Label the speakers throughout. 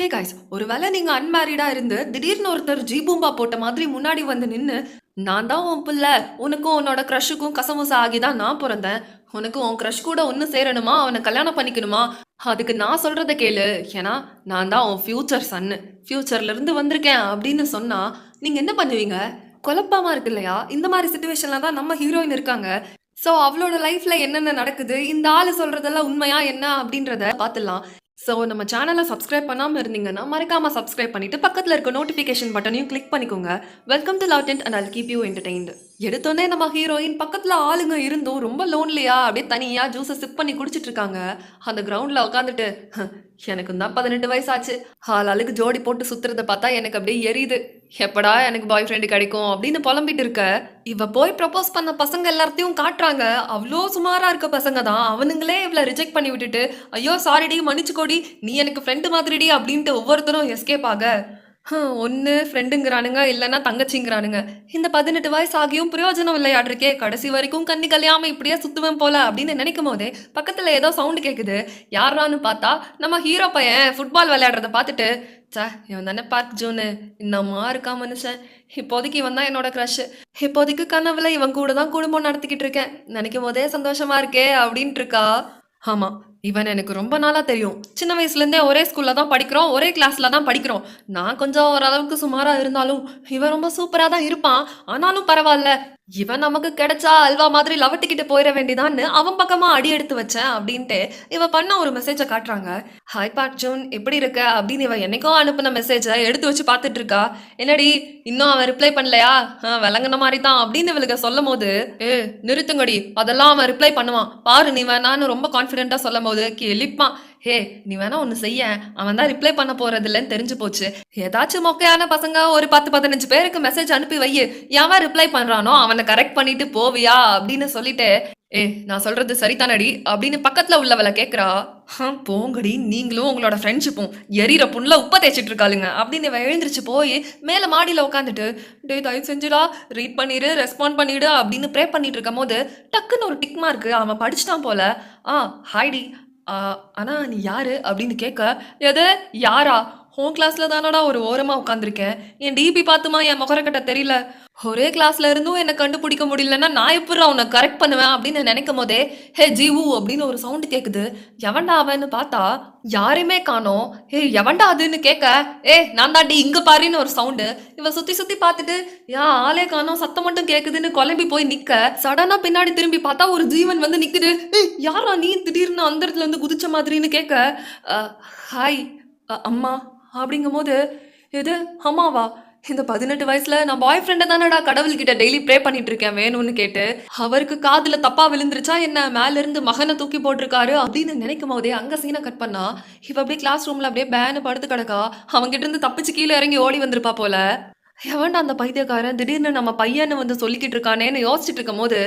Speaker 1: Hey guys ஒருவேளை நீங்கள் அன்மேரிடாக இருந்து திடீர்னு ஒருத்தர் ஜீபூம்பா போட்ட மாதிரி முன்னாடி வந்து நின்று நான் தான் உன் பிள்ளை உனக்கும் உன்னோட க்ரஷுக்கும் கசமுசா ஆகி தான் நான் பிறந்தேன். உனக்கு உன் க்ரஷ் கூட ஒன்று சேரணுமா? அவனை கல்யாணம் பண்ணிக்கணுமா? அதுக்கு நான் சொல்கிறத கேளு. ஏன்னா நான் தான் உன் ஃப்யூச்சர் சன்னு ஃப்யூச்சர்லேருந்து வந்திருக்கேன் அப்படின்னு சொன்னால் நீங்கள் என்ன பண்ணுவீங்க? குழப்பமாக இருக்கு இல்லையா? இந்த மாதிரி சுச்சுவேஷனில் தான் நம்ம ஹீரோயின் இருக்காங்க. ஸோ அவளோட லைஃப்பில் என்னென்ன நடக்குது? இந்த ஆள் சொல்கிறதெல்லாம் உண்மையா என்ன அப்படின்றத பார்த்துடலாம். ஸோ நம்ம சேனலை சப்ஸ்கிரைப் பண்ணாமல் இருந்தீங்கன்னா மறக்காமல் சப்ஸ்கிரைப் பண்ணிவிட்டு பக்கத்தில் இருக்க நோட்டிஃபிகேஷன் பட்டனையும் கிளிக் பண்ணிக்கோங்க. Welcome to love tent and all keep you entertained எடுத்தோடனே நம்ம ஹீரோயின் பக்கத்தில் ஆளுங்க இருந்தும் ரொம்ப லோன்லியா அப்படியே தனியாக ஜூஸை சிப் பண்ணி குடிச்சிட்டு இருக்காங்க. அந்த கிரவுண்டில் உட்காந்துட்டு எனக்கு தான் பதினெட்டு வயசாச்சு. ஆள் ஆளுக்கு ஜோடி போட்டு சுத்துறத பார்த்தா எனக்கு அப்படியே எரியுது. எப்படா எனக்கு பாய் ஃப்ரெண்டு கிடைக்கும்? அப்படின்னு புலம்பிட்டு இருக்க. இவ போய் ப்ரப்போஸ் பண்ண பசங்க எல்லாத்தையும் காட்டுறாங்க. அவ்வளோ சுமாரா இருக்க பசங்க தான். அவனுங்களே இவளை ரிஜெக்ட் பண்ணி விட்டுட்டு ஐயோ சாரிடி மன்னிச்சுக்கோடி. நீ எனக்கு ஃப்ரெண்டு மாதிரிடி அப்படின்ட்டு ஒவ்வொருத்தரும் எஸ்கேப் ஆக. ஒன்று ஃப்ரெண்டுங்கிறானுங்க இல்லைன்னா தங்கச்சிங்கிறானுங்க. இந்த பதினெட்டு வயசு ஆகியும் பிரயோஜனம் இல்லையாட்டிருக்கே கடைசி வரைக்கும் கண்ணி கல்யாம இப்படியே சுத்துவேன் போல அப்படின்னு நினைக்கும் போதே பக்கத்தில் ஏதோ சவுண்டு கேட்குது யாரான்னு பார்த்தா நம்ம ஹீரோ பையன் ஃபுட்பால் விளையாடுறத பார்த்துட்டு சே இவன் தானே பார்க் ஜூனு இன்னமா இருக்கா மனுஷன்? இப்போதைக்கு இவன் தான் என்னோட க்ரஷ் இப்போதைக்கு கனவுல இவன் கூட தான் குடும்பம் நடத்திக்கிட்டு இருக்கேன். நினைக்கும் போதே சந்தோஷமா இருக்கே அப்படின்ட்டு இருக்கா. ஆமா இவன் எனக்கு ரொம்ப நாளா தெரியும். சின்ன வயசுலேருந்தே ஒரே ஸ்கூல்ல தான் படிக்கிறோம் ஒரே கிளாஸ்ல தான் படிக்கிறோம். நான் கொஞ்சம் ஓரளவுக்கு சுமாரா இருந்தாலும் இவன் ரொம்ப சூப்பரா தான் இருப்பான். ஆனாலும் பரவாயில்ல. இவன் நமக்கு கிடைச்சா அல்வா மாதிரி லவட்டிக்கிட்டு போயிட வேண்டியதான்னு அவன் பக்கமா அடி எடுத்து வச்சேன் அப்படின்ட்டு இவ பண்ண ஒரு மெசேஜை காட்டுறாங்க. ஹாய் பார்க் ஜூன் எப்படி இருக்க? அப்படின்னு இவன் என்னைக்கோ அனுப்பின மெசேஜை எடுத்து வச்சு பார்த்துட்டு இருக்கா. என்னடி இன்னும் அவன் ரிப்ளை பண்ணலையா? ஆ, விளங்குன மாதிரி தான் அப்படின்னு இவளுக்கு சொல்லும் போது ஏ நிறுத்துங்கடி. அதெல்லாம் அவன் ரிப்ளை பண்ணுவான். பாரு நீ வேணான்னு ரொம்ப கான்ஃபிடென்ட்டா சொல்லும் போது கிளிப்பான் ஹே நீ வேணா ஒன்று செய்ய. அவன் தான் ரிப்ளை பண்ண போறது இல்லைன்னு தெரிஞ்சு போச்சு. ஏதாச்சும் மொக்கையான பசங்க ஒரு பத்து பதினஞ்சு பேருக்கு மெசேஜ் அனுப்பி வை எவன் ரிப்ளை பண்றானோ அவனை கரெக்ட் பண்ணிட்டு போவியா? அப்படின்னு சொல்லிட்டு ஏ நான் சொல்றது சரிதானடி? அப்படின்னு பக்கத்துல உள்ளவளை கேட்குறா "ஆ, போங்கடி. நீங்களும் உங்களோட ஃப்ரெண்ட்ஷிப்பும் எரியிற புண்ணில் உப்ப தேய்ச்சிட்டு இருக்காளுங்க. அப்படின்னு இவன் எழுந்திரிச்சு போய் மேலே மாடியில் உட்காந்துட்டு டேய் தயவு செஞ்சுடா ரீட் பண்ணிடு ரெஸ்பாண்ட் பண்ணிடு அப்படின்னு ப்ரே பண்ணிட்டு இருக்கும் போது டக்குன்னு ஒரு டிக் மார்க்கு அவன் படிச்சுட்டான் போல. ஆ ஹாய்டி ஆ, ஆனா நீ யாரு அப்படின்னு கேட்க எது? யாரா? ஹோம் கிளாஸ்ல தானடா ஒரு ஓரமா உட்காந்துருக்கேன் என் டிபி பார்த்துமா என் முகரக்கட்ட தெரியல. ஒரே கிளாஸ்ல இருந்தும் என்னை கண்டுபிடிக்க முடியலன்னா நான் எப்படி உன்னை கரெக்ட் பண்ணுவேன் அப்படின்னு நினைக்கும் போதே ஹே ஜீவு அப்படின்னு ஒரு சவுண்டு கேக்குது. எவன்டா அவன்னு பார்த்தா யாரையுமே காணோம். ஏ எவன்டா அதுன்னு கேட்க? ஏ நான் தாண்டி இங்க பாருன்னு ஒரு சவுண்டு இவ சுத்தி சுத்தி பார்த்துட்டு யா ஆளே காணோம் சத்தம் மட்டும் கேக்குதுன்னு குழம்பி போய் நிக்க. சடனா பின்னாடி திரும்பி பார்த்தா ஒரு ஜீவன் வந்து நிக்குது. யாரா நீ திடீர்னு அந்த இடத்துல இருந்து குதிச்ச மாதிரின்னு கேட்க ஹாய் அம்மா. அப்படிங்கும் போது இது அம்மாவா? இந்த பதினெட்டு வயசுல நான் பாய் ஃப்ரெண்டை தானடா கடவுள்கிட்ட டெய்லி ப்ரே பண்ணிட்டு இருக்கேன் வேணும்னு கேட்டு. அவருக்கு காதுல தப்பா விழுந்துருச்சா என்ன? மேல இருந்து மகனை தூக்கி போட்டிருக்காரு அப்படின்னு நினைக்கும் போதே அங்க சீனை கட் பண்ணா இவ அப்படியே கிளாஸ் ரூம்ல அப்படியே பேனு படுத்து கிடக்கா. அவங்கிட்ட இருந்து தப்பிச்சு கீழே இறங்கி ஓடி வந்திருப்பா போல. எவன்டா அந்த பைத்தியக்காரன். திடீர்னு நம்ம பையனை வந்து சொல்லிக்கிட்டு இருக்கானேன்னு யோசிச்சுட்டு இருக்கும் போது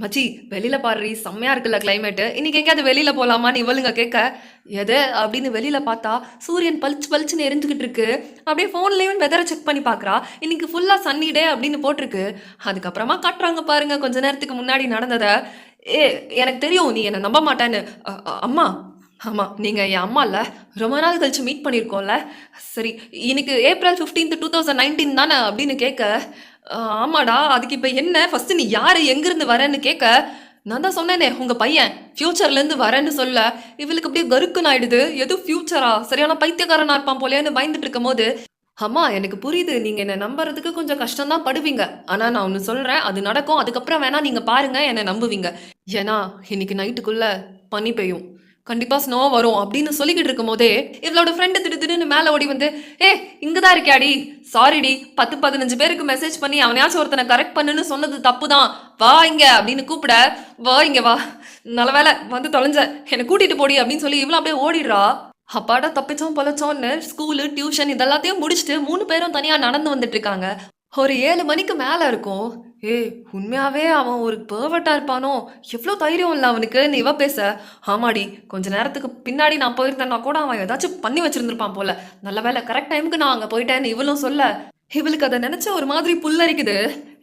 Speaker 1: மச்சி வெளியில பாரு செம்மையா இருக்குல்ல கிளைமேட்டு இன்னைக்கு எங்கேயாவது வெளியில போலாமான்னு இவளுங்க கேட்க எது? அப்படின்னு வெளியில பார்த்தா சூரியன் பளிச்சு பளிச்சுன்னு எரிஞ்சுக்கிட்டு இருக்கு. அப்படியே ஃபோன்லேயும் வெதரை செக் பண்ணி பார்க்குறா. இன்னைக்கு ஃபுல்லா சன்னி டே அப்படின்னு போட்டிருக்கு. அதுக்கப்புறமா காட்டுறாங்க பாருங்க கொஞ்ச நேரத்துக்கு முன்னாடி நடந்ததை. ஏ எனக்கு தெரியும் நீ என்னை நம்ப மாட்டேன்னு. அம்மா ஆமாம் நீங்கள் என் அம்மா இல்லை. ரொம்ப நாள் கழிச்சு மீட் பண்ணியிருக்கோம்ல சரி இன்னைக்கு April fifteenth two thousand nineteen தானே அப்படின்னு கேட்க ஆமாடா அதுக்கு இப்போ என்ன? ஃபஸ்ட்டு நீ யார்? எங்கேருந்து வரேன்னு கேட்க நான் தான் சொன்னேனே உங்கள் பையன். ஃப்யூச்சர்லேருந்து வரேன்னு சொல்ல. இவளுக்கு அப்படியே கருக்குன்னு ஆயிடுது. எது ஃப்யூச்சரா சரியான பைத்தியக்காரனாக இருப்பான் போலேன்னு பயந்துட்டு இருக்கும் போது அம்மா எனக்கு புரியுது. நீங்கள் என்னை நம்புறதுக்கு கொஞ்சம் கஷ்டம் தான் படுவீங்க. ஆனால் நான் ஒன்று சொல்கிறேன் அது நடக்கும். அதுக்கப்புறம் வேணா நீங்கள் பாருங்க. என்னை நம்புவீங்க. ஏன்னா இன்னைக்கு நைட்டுக்குள்ள பனி பெய்யும். கண்டிப்பா ஸ்னோ வரும் அப்படின்னு சொல்லிக்கிட்டு இருக்கும் போதே இவளோட ஃப்ரெண்டு திடு திடுன்னு மேல ஓடி வந்து ஏ இங்கதான் இருக்கியாடி? சாரிடி பத்து பதினஞ்சு பேருக்கு மெசேஜ் பண்ணி அவனையாச்சும் ஒருத்தனை கரெக்ட் பண்ணுன்னு சொன்னது தப்பு தான் வா இங்க அப்படின்னு கூப்பிட வா இங்க வா. நல்ல வேலை வந்து தொலைஞ்ச. என்னை கூட்டிட்டு போடி அப்படின்னு சொல்லி இவ்வளோ அப்படியே ஓடிடுறா. அப்பாடா தப்பிச்சோம் பொழைச்சோன்னு ஸ்கூலு டியூஷன் இதெல்லாத்தையும் முடிச்சுட்டு மூணு பேரும் தனியாக நடந்து வந்துட்டு இருக்காங்க. ஒரு ஏழு மணிக்கு மேலே இருக்கும். ஏய் உண்மையாவே அவன் ஒரு பேர்வட்டா இருப்பானோ? எவ்வளோ தைரியம் இல்லை அவனுக்கு. நீ இவ பேச. ஆமாடி கொஞ்ச நேரத்துக்கு பின்னாடி நான் போயிருந்தேன்னா கூட அவன் ஏதாச்சும் பண்ணி வச்சிருந்திருப்பான் போல. நல்ல வேலை கரெக்ட் டைமுக்கு நான் அங்கே போயிட்டேன்னு இவளும் சொல்ல. இவளுக்கு அதை நினைச்ச ஒரு மாதிரி புல்லரிக்குது.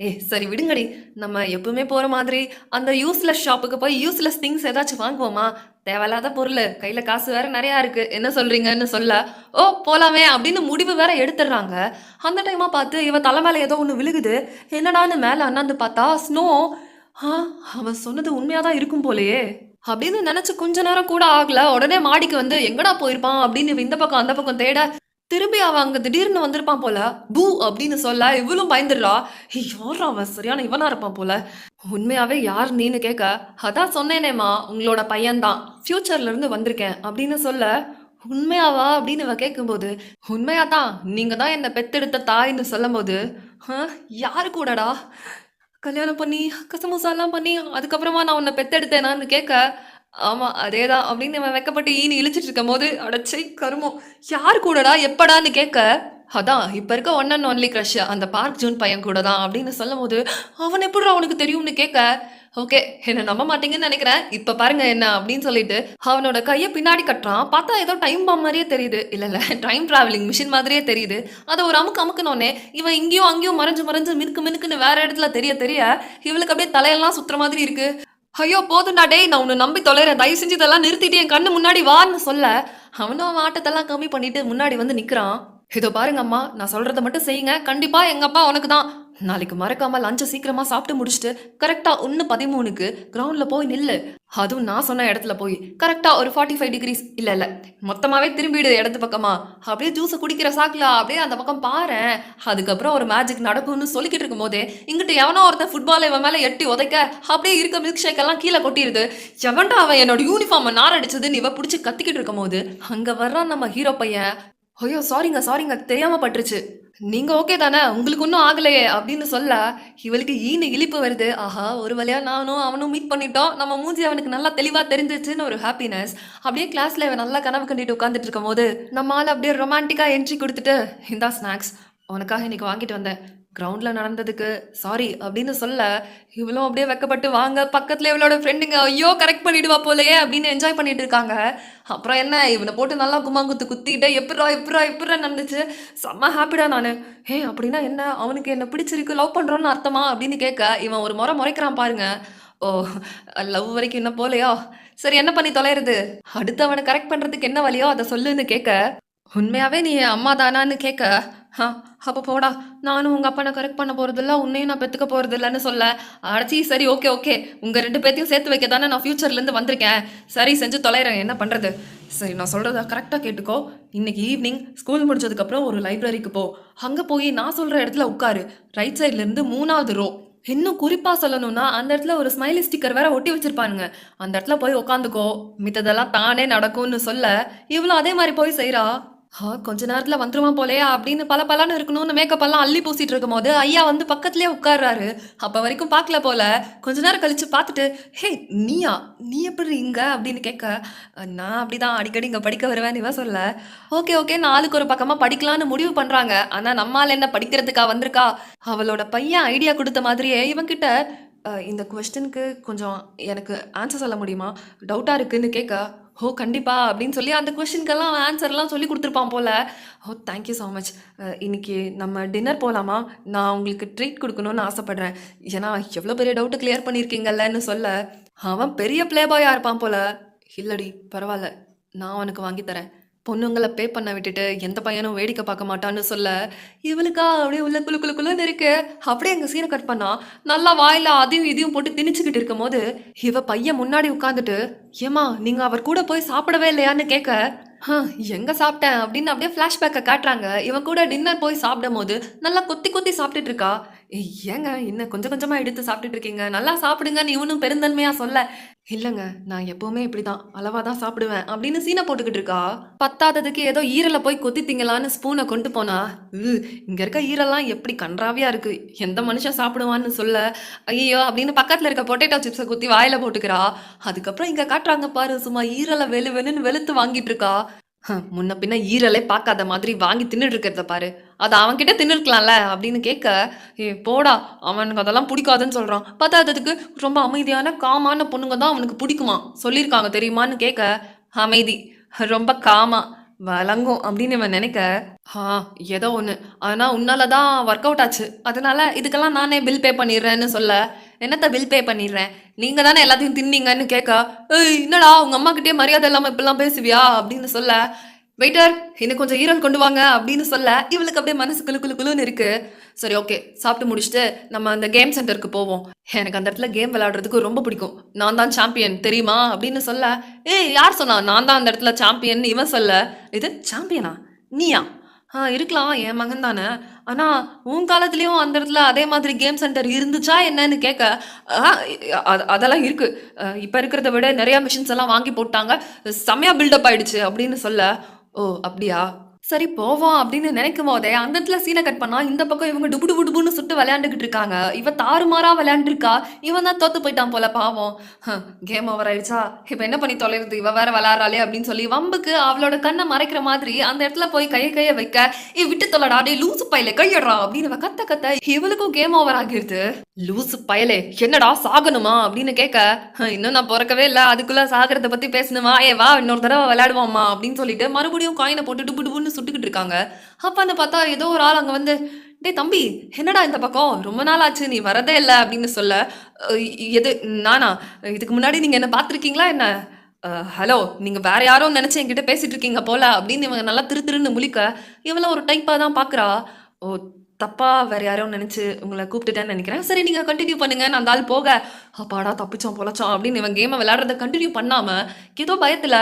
Speaker 1: ஏ சரி விடுங்கடி. நம்ம எப்பவுமே போற மாதிரி அந்த யூஸ்லெஸ் ஷாப்புக்கு போய் யூஸ்லெஸ் திங்ஸ் ஏதாச்சும் வாங்குவோமா? தேவையில்லாத பொருள். கையில காசு வேற நிறையா இருக்கு. என்ன சொல்றீங்கன்னு சொல்ல. ஓ போலாமே அப்படின்னு முடிவு வேற எடுத்துடுறாங்க. அந்த டைமா பார்த்து இவ தலை மேல ஏதோ ஒன்று விழுகுது. என்னடான்னு மேல அண்ணாந்து பார்த்தா ஸ்னோ ஆ அவன் சொன்னது உண்மையாக தான் இருக்கும் போலயே. அப்படின்னு நினைச்சு கொஞ்ச நேரம் கூட ஆகல. உடனே மாடிக்கு வந்து எங்கடா போயிருப்பான் அப்படின்னு இந்த பக்கம் அந்த பக்கம் தேட திரும்பி அவன் அங்கே திடீர்னு வந்திருப்பான் போல. பூ அப்படின்னு சொல்ல இவளும் பயந்துடுறா. யார் அவன்? சரியான இவனா இருப்பான் போல. உண்மையாவே யார் நீன்னு கேட்க அதான் சொன்னேனேம்மா உங்களோட பையன்தான். ஃபியூச்சர்ல இருந்து வந்திருக்கேன் அப்படின்னு சொல்ல உண்மையாவா அப்படின்னு அவ கேட்கும்போது உண்மையாதான் நீங்க தான் என்னை பெத்தெடுத்த தாய்ன்னு சொல்லும்போது "ஆ, யாரு கூடடா? கல்யாணம் பண்ணி கசமுசாலாம் பண்ணி அதுக்கப்புறமா நான் உன்னை பெத்தெடுத்தேனான்னு கேட்க ஆமா அதேதான். அப்படின்னு நம்ம வெக்கப்பட்டு ஈனி இழிச்சிட்டு இருக்கும் போது அடச்சை கருமம். யார் கூடடா எப்படான்னு கேட்க அதான் இப்ப இருக்க ஒன் அண்ட் ஒன்லி க்ரஷ் அந்த பார்க் ஜூன் பையன் கூட தான் அப்படின்னு சொல்லும் போது அவன் எப்படி அவனுக்கு தெரியும்னு கேட்க ஓகே என்ன நம்ப மாட்டீங்கன்னு நினைக்கிறேன். இப்ப பாருங்க என்ன அப்படின்னு சொல்லிட்டு அவனோட கையை பின்னாடி கட்டுறான். பார்த்தா ஏதோ டைம் பாம் மாதிரியே தெரியுது. இல்ல இல்ல டைம் டிராவலிங் மிஷின் மாதிரியே தெரியுது. அதை ஒரு அமுக்கு அமுக்குனோடனே இவன் இங்கேயும் அங்கேயும் மறைஞ்சு மறைஞ்சு மினுக்கு மினுக்குன்னு வேற இடத்துல தெரிய தெரிய இவளுக்கு அப்படியே தலையெல்லாம் சுத்துற மாதிரி இருக்கு. ஐயோ போதும்டா டேய் நான் உன்னை நம்பி தொலைறேன். தயவு செஞ்சு இதெல்லாம் நிறுத்திட்டு என் கண்ணு முன்னாடி வான்னு சொல்ல. அவனும் அவன் ஆட்டத்தெல்லாம் கம்மி பண்ணிட்டு முன்னாடி வந்து நிக்கிறான். இதோ பாருங்க அம்மா. நான் சொல்றதை மட்டும் செய்யுங்க. கண்டிப்பா எங்க அப்பா உனக்கு தான் நாளைக்கு மறக்காம லஞ்ச சீக்கிரமா சாப்பிட்டு முடிச்சுட்டு கரெக்டா ஒன்னு பதிமூணுக்கு கிரவுண்ட்ல போய் நில்லு. அதுவும் நான் சொன்ன இடத்துல போய் கரெக்டா ஒரு ஃபார்ட்டி ஃபைவ் டிகிரிஸ் இல்ல இல்ல மொத்தமாவே திரும்பிடு இடத்து பக்கமா. அப்படியே ஜூஸை குடிக்கிற சாக்குல அப்படியே அந்த பக்கம் பாரேன் அதுக்கப்புறம் ஒரு மேஜிக் நடக்கும்னு சொல்லிக்கிட்டு இருக்கும் போதே இங்கிட்டு எவனோ ஒருத்தன் ஃபுட்பால் இவன் மேல எட்டி உதைக்க அப்படியே இருக்க மில்க் ஷேக் எல்லாம் கீழே கொட்டிடுது. எவன்டா அவன் என்னோட யூனிஃபார்மை நார் அடிச்சதுன்னு இவ பிடிச்சி கத்திக்கிட்டு இருக்கும் போது அங்க வர்றான் நம்ம ஹீரோ பையன். ஐயோ சாரிங்க சாரிங்க தெரியாம பட்டுருச்சு நீங்க ஓகே தானே? உங்களுக்கு ஒன்றும் ஆகலையே அப்படின்னு சொல்ல இவளுக்கு ஈனு இழிப்பு வருது. ஆஹா ஒரு வழியா நானும் அவனும் மீட் பண்ணிட்டோம். நம்ம மூஞ்சி அவனுக்கு நல்லா தெளிவா தெரிஞ்சிச்சுன்னு ஒரு ஹாப்பினஸ் அப்படியே கிளாஸ்ல இவன் நல்லா கனவு கண்டிட்டு உட்காந்துட்டு இருக்கும் போது நம்ம ஆள் அப்படியே ரொமான்டிக்கா என்ட்ரி கொடுத்துட்டு இந்தா ஸ்நாக்ஸ் உனக்காக இன்னைக்கு வாங்கிட்டு வந்தேன். கிரவுண்டில் நடந்ததுக்கு சாரி அப்படின்னு சொல்ல இவளும் அப்படியே வெக்கப்பட்டு வாங்க பக்கத்தில் இவளோட ஃப்ரெண்டுங்க ஐயோ கரெக்ட் பண்ணிடுவா போலயே அப்படின்னு என்ஜாய் பண்ணிட்டு இருக்காங்க. அப்புறம் என்ன இவனை போட்டு நல்லா குமாங்குத்து குத்திக்கிட்டே எப்படா எப்படா எப்படா நடந்துச்சு. செம்ம ஹாப்பிடா நான். ஏ அப்படின்னா என்ன? அவனுக்கு என்ன பிடிச்சிருக்கு லவ் பண்ணுறோன்னு அர்த்தமா? அப்படின்னு கேட்க இவன் ஒரு முறை முறைக்கிறான் பாருங்க. ஓ லவ் வரைக்கும் என்ன போலையோ சரி என்ன பண்ணி தொலைறது? அடுத்து அவனை கரெக்ட் பண்ணுறதுக்கு என்ன வழியோ அதை சொல்லுன்னு கேட்க உண்மையாகவே நீ அம்மா தானான்னு கேட்க ஆ அப்போ போடா. நானும் உங்கள் அப்பா நான் கரெக்ட் பண்ண போகிறதில்ல உன்னையும் நான் பெற்றுக்க போகிறதில்லன்னு சொல்ல. அடச்சி சரி ஓகே ஓகே உங்கள் ரெண்டு பேர்த்தையும் சேர்த்து வைக்க தானே நான் ஃப்யூச்சர்லேருந்து வந்திருக்கேன். சரி செஞ்சு தொலைறேன். என்ன பண்ணுறது சரி நான் சொல்கிறத கரெக்டாக கேட்டுக்கோ. இன்னைக்கு ஈவினிங் ஸ்கூல் முடிச்சதுக்கப்புறம் ஒரு லைப்ரரிக்கு போ. அங்கே போய் நான் சொல்கிற இடத்துல உட்காரு. ரைட் சைட்லேருந்து மூணாவது ரோ இன்னும் குறிப்பாக சொல்லணும்னா அந்த இடத்துல ஒரு ஸ்மைலி ஸ்டிக்கர் வேற ஒட்டி வச்சிருப்பானுங்க. அந்த இடத்துல போய் உட்காந்துக்கோ. மித்ததெல்லாம் தானே நடக்கும்னு சொல்ல. இவ்வளோ அதே மாதிரி போய் செய்கிறா ஆ கொஞ்ச நேரத்துல வந்துருவான் போலயா அப்படின்னு பல பலன்னு இருக்கணும்னு மேக்கப் எல்லாம் அள்ளி பூசிட்டு இருக்கும் போது ஐயா வந்து பக்கத்துலயே உட்கார்றாரு. அப்ப வரைக்கும் பார்க்கல போல. கொஞ்ச நேரம் கழிச்சு பார்த்துட்டு ஹே நீயா? நீ எப்படி இங்க? அப்படின்னு கேட்க நான் அப்படிதான். அடிக்கடி இங்க படிக்க வருவேன். இவ சொல்ல. Okay okay. நாளுக்கு ஒரு பக்கமா படிக்கலாம்னு முடிவு பண்றாங்க. ஆனா நம்மால என்ன படிக்கிறதுக்கா வந்திருக்கா? அவளோட பையன் ஐடியா கொடுத்த மாதிரியே இவன்கிட்ட அஹ், இந்த கொஸ்டினுக்கு கொஞ்சம் எனக்கு ஆன்சர் சொல்ல முடியுமா? டவுட்டாக இருக்குன்னு கேட்க ஓ கண்டிப்பா அப்படின்னு சொல்லி அந்த கொஷின்கெல்லாம் ஆன்சர்லாம் சொல்லி கொடுத்துருப்பான் போல. ஓ தேங்க்யூ ஸோ மச் இன்னைக்கு நம்ம டின்னர் போகலாமா நான் உங்களுக்கு ட்ரீட் கொடுக்கணும்னு ஆசைப்பட்றேன். ஏன்னா எவ்வளோ பெரிய டவுட்டு கிளியர் பண்ணியிருக்கீங்கல்லன்னு சொல்ல அவன் பெரிய பிளேபாயாக இருப்பான் போல. இல்லடி பரவாயில்ல. நான் அவனுக்கு வாங்கி தரேன். பொண்ணுங்களை பே பண்ண விட்டுட்டு எந்த பையனும் வேடிக்கை பார்க்க மாட்டான்னு சொல்ல இவளுக்கா அப்படியே உள்ள குளு குளு குளுன்னு இருக்கு. அப்படியே எங்கள் சீனை கட் பண்ணா நல்லா வாயில் அதையும் இதையும் போட்டு திணிச்சுக்கிட்டு இருக்கும் போது இவ பையன் முன்னாடி உட்காந்துட்டு ஏமா நீங்கள் அவர் கூட போய் சாப்பிடவே இல்லையான்னு கேட்க "ஹ, எங்க சாப்பிட்டேன்? அப்படின்னு அப்படியே ஃப்ளாஷ்பேக்கை காட்டுறாங்க. இவன் கூட டின்னர் போய் சாப்பிடும் போது நல்லா கொத்தி கொத்தி சாப்பிட்டுட்டு இருக்கா. ஏங்க இன்னும் கொஞ்சம் கொஞ்சமாக எடுத்து சாப்பிட்டுட்டு இருக்கீங்க? நல்லா சாப்பிடுங்கன்னு இவனும் பெருந்தன்மையாக சொல்ல. இல்லைங்க நான் எப்போவுமே இப்படி தான் அளவாக தான் சாப்பிடுவேன். அப்படின்னு சீனை போட்டுக்கிட்டு இருக்கா? பத்தாததுக்கு ஏதோ ஈரலை போய் கொத்தி திங்கலான்னு ஸ்பூனை கொண்டு போனா. "உ, இருக்க ஈரல்லாம் எப்படி கன்றாவியாக இருக்கு. எந்த மனுஷன் சாப்பிடுவான்னு சொல்ல. ஐயோ அப்படின்னு பக்கத்தில் இருக்க பொட்டேட்டோ சிப்ஸை குத்தி வாயில போட்டுக்கிறா. அதுக்கப்புறம் இங்கே காட்டுறாங்க பாரு சும்மா ஈரலை வெளு வெளுன்னு வெளுத்து வாங்கிட்டு இருக்கா. முன்ன பின்ன ஈரலே பார்க்காத மாதிரி வாங்கி தின்னுட்டு இருக்கிறத பாரு. அது அவன்கிட்ட தின்னுருக்கலாம்ல அப்படின்னு கேட்க ஏ போடா அவனுக்கு அதெல்லாம் பிடிக்காதுன்னு சொல்றான். அதுக்கு ரொம்ப அமைதியான காமான பொண்ணுங்க தான் அவனுக்கு பிடிக்குமா சொல்லியிருக்காங்க தெரியுமான்னு கேட்க அமைதி ரொம்ப காமா வழங்கும் அப்படின்னு இவன் நினைக்க ஆ ஏதோ ஒன்று ஆனால் உன்னால தான் ஒர்க் அவுட் ஆச்சு. அதனால இதுக்கெல்லாம் நானே பில் பே பண்ணிடுறேன்னு சொல்ல என்னத்த பில் பே பண்ணிடுறேன் நீங்கள் தானே எல்லாத்தையும் தின்னீங்கன்னு கேட்க ஏய் என்னடா உங்கள் அம்மா கிட்டே மரியாதை இல்லாமல் இப்படிலாம் பேசுவியா? அப்படின்னு சொல்ல வெயிட்டர் இன்னும் கொஞ்சம் ஈரல் கொண்டு வாங்க அப்படின்னு சொல்ல இவளுக்கு அப்படியே மனசு குளு குளு குளுன்னு இருக்கு. சரி ஓகே சாப்பிட்டு முடிச்சுட்டு நம்ம அந்த கேம் சென்டருக்கு போவோம். எனக்கு அந்த இடத்துல கேம் விளையாடுறதுக்கு ரொம்ப பிடிக்கும். நான் தான் சாம்பியன் தெரியுமா? அப்படின்னு சொல்ல ஏய் யார் சொன்னா? நான் தான் அந்த இடத்துல சாம்பியன் இவன் சொல்ல. இது சாம்பியனா நீயா? ஆ இருக்கலாம் என் மகன் தானே. ஆனால் உன் காலத்துலேயும் அந்த இடத்துல அதே மாதிரி கேம் சென்டர் இருந்துச்சா என்னன்னு கேட்க ஆ, அ- அதெல்லாம் இருக்கு. இப்போ இருக்கிறத விட நிறைய மிஷின்ஸ் எல்லாம் வாங்கி போட்டாங்க. செம்மையா பில்டப் ஆயிடுச்சு அப்படின்னு சொல்ல ஓ அப்படியா? சரி போவோம் அப்படின்னு நினைக்கும் போதே அந்த இடத்துல சீனை கட் பண்ணா இந்த பக்கம் இவங்க டுபு டுபு டுபுன்னு சுட்டு விளையாண்டுகிட்டு இருக்காங்க. இவ தாறுமாறா விளையாண்டுருக்கா. இவன் தான் தோத்து போயிட்டான் போல பாவம். கேம் ஓவர் ஆயிடுச்சா? இப்போ என்ன பண்ணி தொலைறது? இவ வேற விளையாடுறாளே அப்படின்னு சொல்லி வம்புக்கு அவளோட கண்ணை மறைக்கிற மாதிரி அந்த இடத்துல போய் கையை கையை வைக்க இவ விட்டு தொலைடா டே லூசு பையலே கையடுறா அப்படின்னு கத்த கத்த இவளுக்கும் கேம் ஓவர் ஆகிருது லூசு பயலே என்னடா சாகணுமா? அப்படின்னு கேட்க இன்னும் நான் பிறக்கவே இல்லை. அதுக்குள்ள சாகிறத பத்தி பேசணுமா? ஏ வா இன்னொரு தடவை விளையாடுவோம்மா அப்படின்னு சொல்லிட்டு மறுபடியும் காயினை போட்டு டுபு டுபுன்னு சுட்டுக்கிட்டு இருக்காங்க. அப்ப அந்த பார்த்தா ஏதோ ஒரு ஆள் அங்கே வந்து டேய் தம்பி என்னடா இந்த பக்கம்? ரொம்ப நாள் ஆச்சு நீ வரதே இல்லை. அப்படின்னு சொல்ல எது நானா? இதுக்கு முன்னாடி நீங்கள் என்ன பார்த்துருக்கீங்களா என்ன? ஹலோ நீங்கள் வேற யாரோ நினச்சி என்கிட்ட பேசிட்டு இருக்கீங்க போல. அப்படின்னு இவங்க நல்லா திரு திருன்னு முழிக்க இவள ஒரு டைப்பாக தான் பார்க்குறா ஓ தப்பா வேற யாரோ நினச்சி உங்களை கூப்பிட்டுட்டேன்னு நினைக்கிறேன். சரி நீங்கள் கண்டினியூ பண்ணுங்க நான் அந்த ஆள் போக. அப்பாடா தப்பிச்சோம் பொழைச்சோம் அப்படின்னு இவன் கேமை விளையாடுறத கண்டினியூ பண்ணாமல் ஏதோ பயத்தில்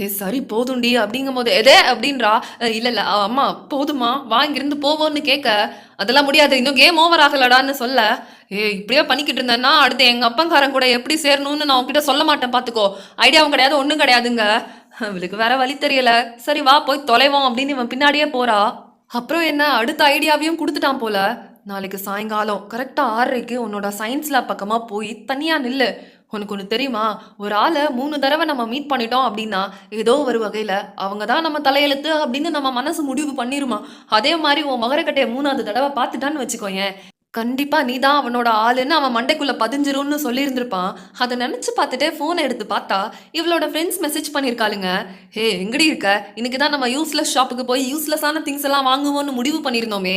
Speaker 1: ஏ சரி போதும்டி. அப்படிங்கும் போது எதே அப்படின்றா? இல்லை இல்ல. இல்ல அம்மா போதுமா வா இங்கிருந்து போவோம்னு கேட்க அதெல்லாம் முடியாது. இன்னும் கேம் ஓவர் ஆகலடான்னு சொல்ல. ஏ இப்படியே பண்ணிக்கிட்டு இருந்தேன்னா அடுத்து எங்க அப்பங்காரன் கூட எப்படி சேரணும்னு நான் உன்கிட்ட சொல்ல மாட்டேன். பாத்துக்கோ. ஐடியாவும் கிடையாது ஒண்ணும் கிடையாதுங்க. அவளுக்கு வேற வழி தெரியல. சரி வா போய் தொலைவோம். அப்படின்னு இவன் பின்னாடியே போறா. அப்புறம் என்ன? அடுத்த ஐடியாவையும் கொடுத்துட்டான் போல. நாளைக்கு சாயங்காலம். கரெக்டா ஆறரைக்கு உன்னோட சயின்ஸ் லேப் பக்கமா போய் தனியா நில்லு. உனக்கு ஒன்று தெரியுமா? ஒரு ஆளை மூணு தடவை நம்ம மீட் பண்ணிட்டோம் அப்படின்னா ஏதோ ஒரு வகையில் அவங்க தான் நம்ம தலையெழுத்து அப்படின்னு நம்ம மனசு முடிவு பண்ணிருமா? அதே மாதிரி உன் மகரக்கட்டையை மூணாவது தடவை பார்த்துட்டான்னு வச்சுக்கோயேன். கண்டிப்பா நீ தான் அவனோட ஆளுன்னு அவன் மண்டைக்குள்ள பதிஞ்சிரும்னு சொல்லியிருந்திருப்பான். அதை நினைச்சு பார்த்துட்டே ஃபோனை எடுத்து பார்த்தா இவளோட ஃப்ரெண்ட்ஸ் மெசேஜ் பண்ணியிருக்காளுங்க. ஹே எங்கடி இருக்க? இன்னைக்கு தான் நம்ம யூஸ்லெஸ் ஷாப்புக்கு போய் யூஸ்லெஸ்ஸான திங்ஸ் எல்லாம் வாங்குவோம்னு முடிவு பண்ணியிருந்தோமே.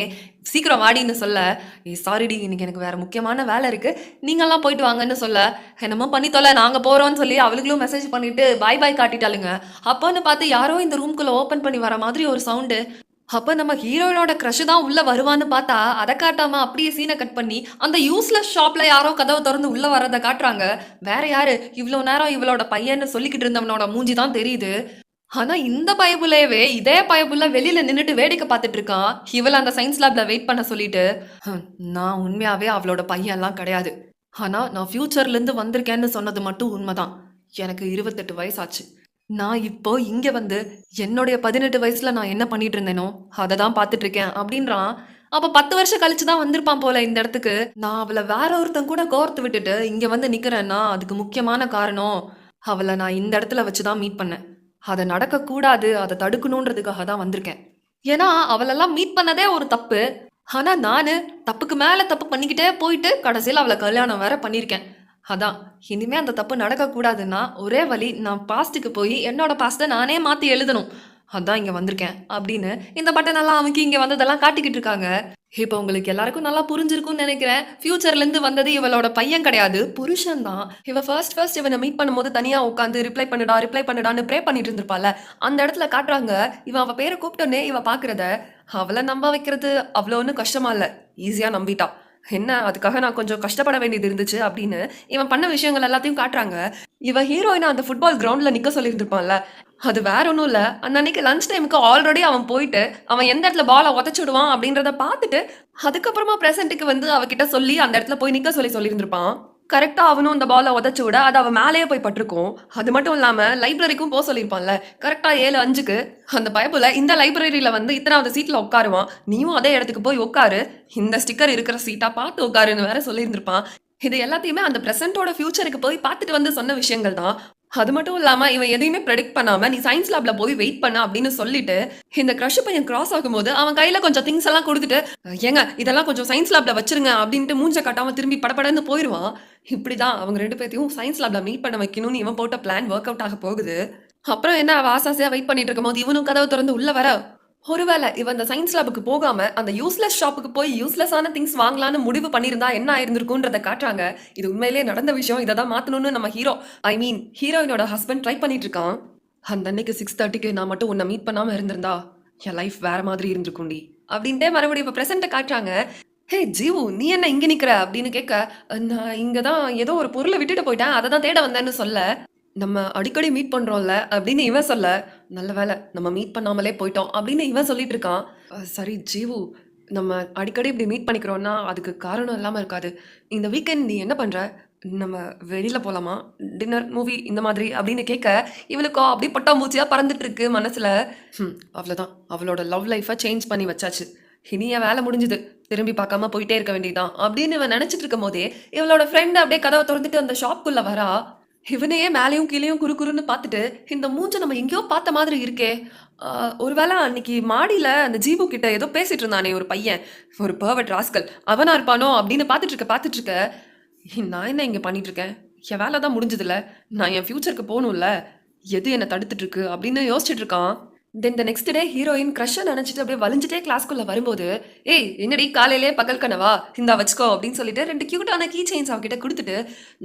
Speaker 1: சீக்கிரம் வாடின்னு சொல்ல. ஏ சாரிடி இன்னைக்கு எனக்கு வேற முக்கியமான வேலை இருக்கு. நீங்கெல்லாம் போயிட்டு வாங்கன்னு சொல்ல. என்னமோ பண்ணி தொலை நாங்கள் போகிறோம்னு சொல்லி அவளுங்களும் மெசேஜ் பண்ணிட்டு பாய் பாய் காட்டிட்டாளுங்க. அப்போன்னு பார்த்து யாரோ இந்த ரூம்குள்ளே ஓப்பன் பண்ணி வர மாதிரி ஒரு சவுண்டு அப்ப நம்ம ஹீரோயினோட க்ரஷ் தான் உள்ள வருவான்னு பார்த்தா அதை காட்டாம அப்படியே சீனை கட் பண்ணி அந்த யூஸ்லெஸ் ஷாப்ல யாரோ கதவை திறந்து உள்ள வர்றதை காட்டுறாங்க. வேற யாரு? இவ்வளோ நேரம் இவளோட பையன்னு சொல்லிக்கிட்டு இருந்தவனோட மூஞ்சி தான் தெரியுது. ஆனா இந்த பயபுலையவே இதே பயபுல வெளியில நின்னுட்டு வேடிக்கை பார்த்துட்டு இருக்கான். இவளை அந்த சயின்ஸ் லேப்ல வெயிட் பண்ண சொல்லிட்டு நான் உண்மையாவே அவளோட பையன்லாம் கிடையாது. ஆனா நான் ஃபியூச்சர்ல இருந்து வந்திருக்கேன்னு சொன்னது மட்டும் உண்மைதான். எனக்கு இருபத்தெட்டு வயசாச்சு. நான் இப்போ இங்க வந்து என்னுடைய பதினெட்டு வயசுல நான் என்ன பண்ணிட்டு இருந்தேனோ அதை தான் பார்த்துட்டு இருக்கேன் அப்படின்றான். அப்ப பத்து வருஷம் கழிச்சு தான் வந்திருப்பான் போல இந்த இடத்துக்கு. நான் அவளை வேற ஒருத்தன் கூட கோர்த்து விட்டுட்டு இங்க வந்து நிக்கிறேன்னா அதுக்கு முக்கியமான காரணம் அவளை நான் இந்த இடத்துல வச்சு தான் மீட் பண்ணேன். அதை நடக்கக்கூடாது அதை தடுக்கணுன்றதுக்காக தான் வந்திருக்கேன். ஏன்னா அவளெல்லாம் மீட் பண்ணதே ஒரு தப்பு. ஆனா நானு தப்புக்கு மேல தப்பு பண்ணிக்கிட்டே போயிட்டு கடைசியில் அவளை கல்யாணம் வேற பண்ணியிருக்கேன். அதான் இனிமே அந்த தப்பு நடக்கக்கூடாதுன்னா ஒரே வழி நான் பாஸ்ட்டுக்கு போய் என்னோட பாஸ்ட்டை நானே மாற்றி எழுதணும். அதான் இங்கே வந்திருக்கேன் அப்படின்னு இந்த பட்டனெல்லாம் அவங்க அவனுக்கு வந்ததெல்லாம் காட்டிக்கிட்டு இருக்காங்க. இப்போ உங்களுக்கு எல்லாருக்கும் நல்லா புரிஞ்சிருக்கும்னு நினைக்கிறேன். ஃபியூச்சர்லேருந்து வந்தது இவளோட பையன் கிடையாது புருஷன் தான். இவ ஃபர்ஸ்ட் ஃபர்ஸ்ட் இவனை மீட் பண்ணும்போது தனியாக உட்காந்து ரிப்ளை பண்ணுடா ரிப்ளை பண்ணுடான்னு ப்ரே பண்ணிட்டு இருந்திருப்பால அந்த இடத்துல காட்டுறாங்க இவன் அவள் பேரை கூப்பிட்டோன்னே இவன் பார்க்குறத அவளை நம்ப வைக்கிறது அவ்வளோ ஒன்றும் கஷ்டமா இல்லை. ஈஸியாக நம்பிட்டான். என்ன அதுக்காக நான் கொஞ்சம் கஷ்டப்பட வேண்டியது இருந்துச்சு அப்படின்னு இவன் பண்ண விஷயங்கள் எல்லாத்தையும் காட்டுறாங்க. இவ ஹீரோயினை அந்த ஃபுட்பால் கிரவுண்டில் நிற்க சொல்லியிருந்திருப்பான்ல. அது வேற ஒன்றும் இல்லை. அன்னைக்கு லஞ்ச் டைமுக்கு ஆல்ரெடி அவன் போயிட்டு அவன் எந்த இடத்துல பாலை உதச்சிடுவான் அப்படின்றத பார்த்துட்டு அதுக்கப்புறமா பிரசன்ட்டுக்கு வந்து அவகிட்ட சொல்லி அந்த இடத்துல போய் நிற்க சொல்லி சொல்லியிருந்திருப்பான். கரெக்டாக அவனும் அந்த பாலை உதச்சி விட அது அவன் மேலேயே போய் பட்டிருக்கும். அது மட்டும் இல்லாமல் லைப்ரரிக்கும் போக சொல்லியிருப்பான்ல. கரெக்டாக ஏழு அஞ்சுக்கு அந்த பயப்பில் இந்த லைப்ரரியில் வந்து இத்தனாவது சீட்டில் உட்காருவான். நீயும் அதே இடத்துக்கு போய் உட்காரு. இந்த ஸ்டிக்கர் இருக்கிற சீட்டாக பார்த்து உட்காருன்னு வேற சொல்லியிருந்திருப்பான். இது எல்லாத்தையுமே அந்த ப்ரெசென்ட்டோட ஃபியூச்சருக்கு போய் பார்த்துட்டு வந்து சொன்ன விஷயங்கள் தான். அது மட்டும் இல்லாம இவன் எதையுமே ப்ரெடிக்ட் பண்ணாம நீ சயின்ஸ் லேப்ல போய் வெயிட் பண்ண அப்படின்னு சொல்லிட்டு இந்த கிரஷ் பையன் கிராஸ் ஆகும்போது அவன் கையில கொஞ்சம் திங்ஸ் எல்லாம் கொடுத்துட்டு ஏங்க இதெல்லாம் கொஞ்சம் சயின்ஸ் லேப்ல வச்சிருங்க அப்படின்ட்டு மூஞ்ச காட்டாம திரும்பி படப்படன்னு போயிடுவான் இப்படிதான் அவங்க ரெண்டு பேர்த்தையும் சயின்ஸ் லேப்ல மீட் பண்ண வைக்கணும்னு இவன் போட்ட பிளான் ஒர்க் அவுட் ஆக போகுது. அப்புறம் என்ன அவ ஆசாசியா வெயிட் பண்ணிட்டு இருக்கும் போது இவனும் கதவை திறந்து உள்ள வர ஒருவேளை இவன் அந்த சயின்ஸ் லேபுக்கு போகாம அந்த யூஸ்லெஸ் ஷாப்புக்கு போய் யூஸ்லெஸ்ஸான திங்ஸ் வாங்கலாம்னு முடிவு பண்ணியிருந்தா என்ன ஆயிருந்திருக்கும்ன்றத காட்டுறாங்க. இது உண்மையிலே நடந்த விஷயம். இதை தான் மாத்தணும்னு நம்ம ஹீரோ ஐ மீன் ஹீரோயினோட ஹஸ்பண்ட் ட்ரை பண்ணிட்டு இருக்கான் அந்த அன்னைக்கு சிக்ஸ் தேர்ட்டிக்கு நான் மட்டும் உன்னை மீட் பண்ணாம இருந்திருந்தா என் லைஃப் வேற மாதிரி இருந்திருக்கும்டி. அப்படின்ட்டே மறுபடியும் இப்போ ப்ரெசென்ட்டை காட்டுறாங்க. ஹே ஜீவு நீ என்ன இங்கே நிற்கிற அப்படின்னு கேட்க நான் இங்கே தான் ஏதோ ஒரு பொருளை விட்டுட்டு போயிட்டேன். அதை தான் தேட வந்தேன்னு சொல்ல நம்ம அடிக்கடி மீட் பண்ணுறோம்ல அப்படின்னு இவன் சொல்ல. நல்ல வேலை நம்ம மீட் பண்ணாமலே போயிட்டோம் அப்படின்னு இவன் சொல்லிட்டு இருக்கான். சரி ஜீவு நம்ம அடிக்கடி இப்படி மீட் பண்ணிக்கிறோன்னா அதுக்கு காரணம் இல்லாமல் இருக்காது. இந்த வீக்கெண்ட் நீ என்ன பண்ணுற நம்ம வெளியில் போகலாமா டின்னர் மூவி இந்த மாதிரி அப்படின்னு கேட்க இவளுக்கோ அப்படி மூச்சியாக பறந்துட்டு இருக்கு மனசில். ஹம், அவ்வளவுதான். அவளோட லவ் லைஃபை சேஞ்ச் பண்ணி வச்சாச்சு. இனி வேலை முடிஞ்சுது. திரும்பி பார்க்காம போயிட்டே இருக்க வேண்டியதுதான் அப்படின்னு இவன் நினச்சிட்டு இருக்கும் போதே இவளோட ஃப்ரெண்ட் அப்படியே கதவை திறந்துட்டு அந்த ஷாப்புக்குள்ளே வரா. இவனையே மேலேயும் கீழேயும் குறு குறுன்னு பார்த்துட்டு இந்த மூஞ்ச நம்ம எங்கேயோ பார்த்த மாதிரி இருக்கே. ஒருவேளை அன்னைக்கு மாடியில் அந்த ஜீபு கிட்ட ஏதோ பேசிட்டு இருந்தானே ஒரு பையன். ஒரு பர்வட் ராஸ்கல் அவனா இருப்பானோ அப்படின்னு பார்த்துட்டு இருக்க பார்த்துட்டு இருக்க நான் என்ன இங்கே பண்ணிட்டு இருக்கேன்? என் வேலை தான் முடிஞ்சதுல. நான் என் ஃபியூச்சருக்கு போகணும்ல. எது என்னை தடுத்துட்டு இருக்கு? அப்படின்னு யோசிச்சுட்டு இருக்கான். தென் த நெக்ஸ்ட் டே ஹீரோயின் க்ரஷ்ஷை நினச்சிட்டு அப்படியே வலிஞ்சிட்டே கிளாஸ்க்குள்ளே வரும்போது ஏய் என்னடி காலையிலே பகல் கனவா? இந்தா வச்சுக்கோ அப்படின்னு சொல்லிட்டு ரெண்டு க்யூட்டான கீ செயின்ஸ் அவகிட்ட கொடுத்துட்டு